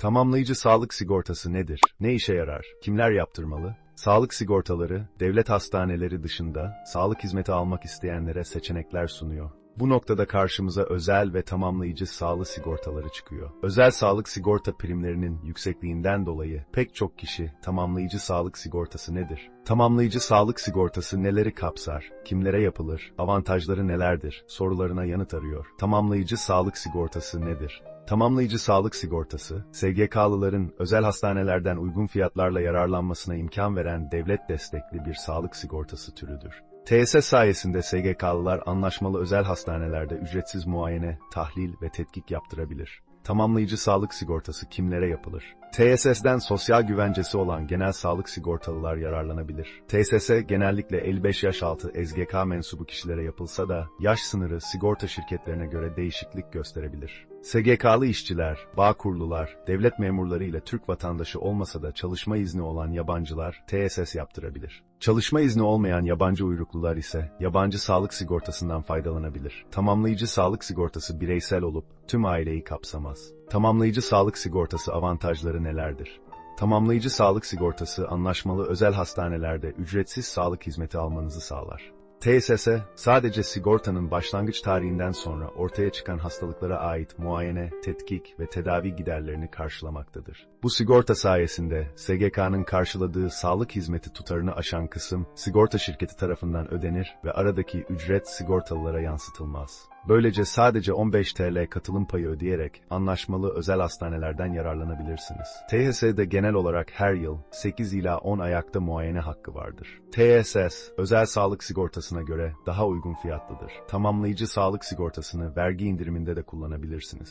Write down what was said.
Tamamlayıcı sağlık sigortası nedir? Ne işe yarar? Kimler yaptırmalı? Sağlık sigortaları, devlet hastaneleri dışında sağlık hizmeti almak isteyenlere seçenekler sunuyor. Bu noktada karşımıza özel ve tamamlayıcı sağlık sigortaları çıkıyor. Özel sağlık sigorta primlerinin yüksekliğinden dolayı pek çok kişi tamamlayıcı sağlık sigortası nedir? Tamamlayıcı sağlık sigortası neleri kapsar? Kimlere yapılır? Avantajları nelerdir? Sorularına yanıt arıyor. Tamamlayıcı sağlık sigortası nedir? Tamamlayıcı sağlık sigortası, SGK'lıların özel hastanelerden uygun fiyatlarla yararlanmasına imkan veren devlet destekli bir sağlık sigortası türüdür. TSS sayesinde SGK'lılar anlaşmalı özel hastanelerde ücretsiz muayene, tahlil ve tetkik yaptırabilir. Tamamlayıcı sağlık sigortası kimlere yapılır? TSS'den sosyal güvencesi olan genel sağlık sigortalılar yararlanabilir. TSS genellikle 55 yaş altı SGK mensubu kişilere yapılsa da yaş sınırı sigorta şirketlerine göre değişiklik gösterebilir. SGK'lı işçiler, bağ kurlular, devlet memurları ile Türk vatandaşı olmasa da çalışma izni olan yabancılar TSS yaptırabilir. Çalışma izni olmayan yabancı uyruklular ise yabancı sağlık sigortasından faydalanabilir. Tamamlayıcı sağlık sigortası bireysel olup tüm aileyi kapsamaz. Tamamlayıcı sağlık sigortası avantajları nelerdir? Tamamlayıcı sağlık sigortası anlaşmalı özel hastanelerde ücretsiz sağlık hizmeti almanızı sağlar. TSS, sadece sigortanın başlangıç tarihinden sonra ortaya çıkan hastalıklara ait muayene, tetkik ve tedavi giderlerini karşılamaktadır. Bu sigorta sayesinde SGK'nın karşıladığı sağlık hizmeti tutarını aşan kısım sigorta şirketi tarafından ödenir ve aradaki ücret sigortalılara yansıtılmaz. Böylece sadece 15 TL katılım payı ödeyerek anlaşmalı özel hastanelerden yararlanabilirsiniz. THS'de genel olarak her yıl 8 ila 10 ayakta muayene hakkı vardır. TSS, özel sağlık sigortasına göre daha uygun fiyatlıdır. Tamamlayıcı sağlık sigortasını vergi indiriminde de kullanabilirsiniz.